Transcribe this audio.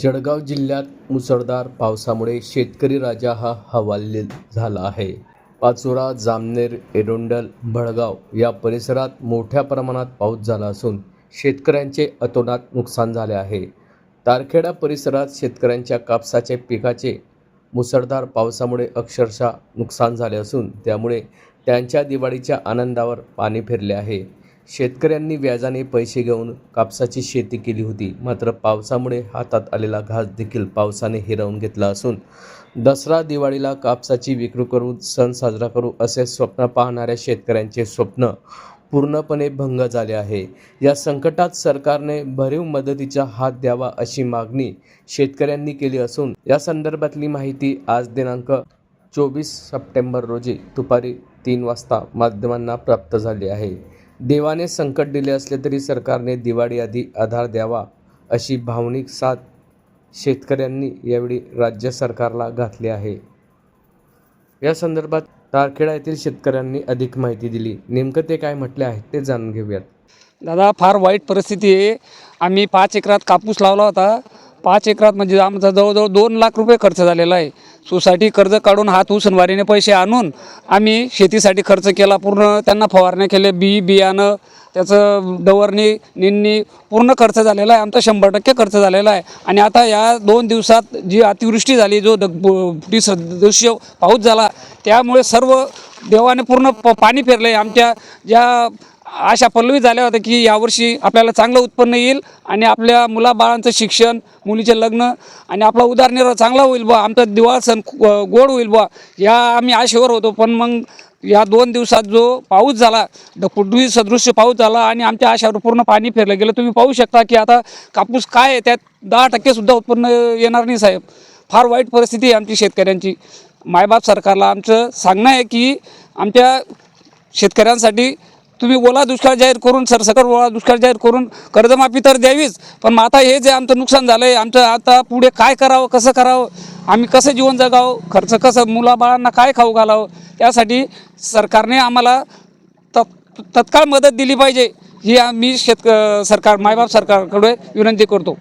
जळगाव जिल्ह्यात मुसळधार पावसामुळे शेतकरी राजा हा हवालदिल झाला आहे. पाचोरा जामनेर एरोंडल भडगाव या परिसरात मोठ्या प्रमाणात पाऊस झाला असून शेतकऱ्यांचे अतोनात नुकसान झाले आहे. तारखेडा परिसरात शेतकऱ्यांच्या कापसाचे पिकाचे मुसळधार पावसामुळे अक्षरशः नुकसान झाले असून त्यामुळे त्यांच्या दिवाळीच्या आनंदावर पाणी फिरले आहे. शेतकऱ्यांनी व्याजाने पैसे घेऊन कापसाची शेती केली होती. मात्र पावसामुळे हातात आलेला घास देखील पावसाने हिरावून घेतला असून दसरा दिवाळीला कापसाची विक्री करू सण साजरा करू असे स्वप्न पाहणाऱ्या शेतकऱ्यांचे स्वप्न पूर्णपणे भंग झाले आहे. या संकटात सरकारने भरीव मदतीचा हात द्यावा अशी मागणी शेतकऱ्यांनी केली असून या संदर्भातली माहिती आज दिनांक चोवीस सप्टेंबर रोजी दुपारी तीन वाजता माध्यमांना प्राप्त झाली आहे. देवाने संकट दिले असले तरी सरकारने दिवाळी आधी आधार द्यावा अशी भावनिक साथ शेतकऱ्यांनी यावेळी राज्य सरकारला घातली आहे. या संदर्भात तारखेडा येथील शेतकऱ्यांनी अधिक माहिती दिली. नेमकं ते काय म्हटले आहे ते जाणून घेऊयात. दादा फार वाईट परिस्थिती आहे. आम्ही पाच एकरात कापूस लावला होता. पाच एकरात म्हणजे आमचा जवळजवळ दोन लाख रुपये खर्च झालेला आहे. सोसायटी कर्ज काढून हात उसनवारीने पैसे आणून आम्ही शेतीसाठी खर्च केला. पूर्ण त्यांना फवारण्या केल्या बी बियाणं त्याचं डवरणी निन्नी पूर्ण खर्च झालेला आहे. आमचा शंभर टक्के खर्च झालेला आहे. आणि आता या दोन दिवसात जी अतिवृष्टी झाली जो ढग फुटी सदृश्य पाऊस झाला त्यामुळे सर्व देवाने पूर्ण प पाणी फिरलं आहे आमच्या ज्या आशा पल्लवी झाल्या होत्या की यावर्षी आपल्याला चांगलं उत्पन्न येईल आणि आपल्या मुलाबाळांचं शिक्षण मुलीचे लग्न आणि आपला उदारनिर्वाह चांगला होईल बुवा. आमचा दिवाळ सण गोड होईल बुवा. या आम्ही आशेवर होतो पण मग या दोन दिवसात जो पाऊस झाला पृथ्वी सदृश्य पाऊस झाला आणि आमच्या आशावर पूर्ण पाणी फिरलं गेलं. तुम्ही पाहू शकता की आता कापूस काय आहे त्यात दहा टक्केसुद्धा उत्पन्न येणार नाही साहेब. फार वाईट परिस्थिती आहे आमची शेतकऱ्यांची. मायबाप सरकारला आमचं सांगणं आहे की आमच्या शेतकऱ्यांसाठी तुम्ही ओला दुष्काळ जाहीर करून सरसकट ओला दुष्काळ जाहीर करून कर्जमाफी तर द्यावीच पण मग आता हे जे आमचं नुकसान झालं आहे आमचं आता पुढे काय करावं कसं करावं आम्ही कसं जीवन जगावं खर्च कसं मुलाबाळांना काय खाऊ घालावं त्यासाठी सरकारने आम्हाला तत् तत्काळ मदत दिली पाहिजे ही आम्ही शेतक सरकार मायबाप सरकारकडे विनंती करतो.